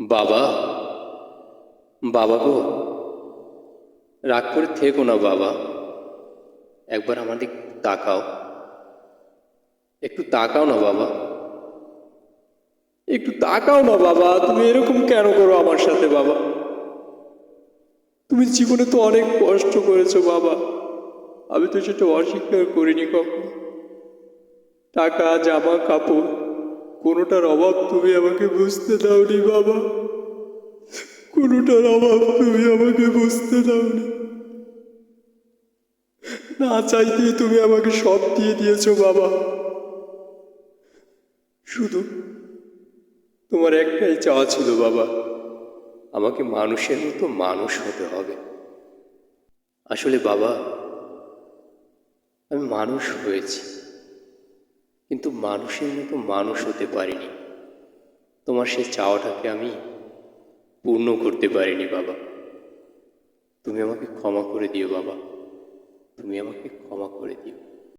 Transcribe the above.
বাবা বাবা গো, রাগ করে থেকো না বাবা। একবার আমার দিক তাকাও। একটু তাকাও না বাবা। একটু তাকাও না বাবা, তুমি এরকম কেন করো আমার সাথে বাবা? তুমি জীবনে তো অনেক কষ্ট করেছ বাবা। আমি তো সেটা অস্বীকার করিনি কখন। টাকা, জামা, কাপড় কোনোটার অভাব তুমি আমাকে বুঝতে দাওনি, বাবা। কোনোটার অভাব তুমি আমাকে বুঝতে দাওনি। না চাইতেই তুমি আমাকে সব দিয়ে দিয়েছ, বাবা। শুধু তোমার একটাই চাওয়া ছিল, বাবা। আমাকে মানুষের মতো মানুষ হতে হবে। আসলে, বাবা, আমি মানুষ হয়েছি। কিন্তু মানুষের মতো মানুষ হতে পারিনি। তোমার সেই চাওয়াটাকে আমি পূর্ণ করতে পারিনি, বাবা। তুমি আমাকে ক্ষমা করে দিও, বাবা। তুমি আমাকে ক্ষমা করে দিও।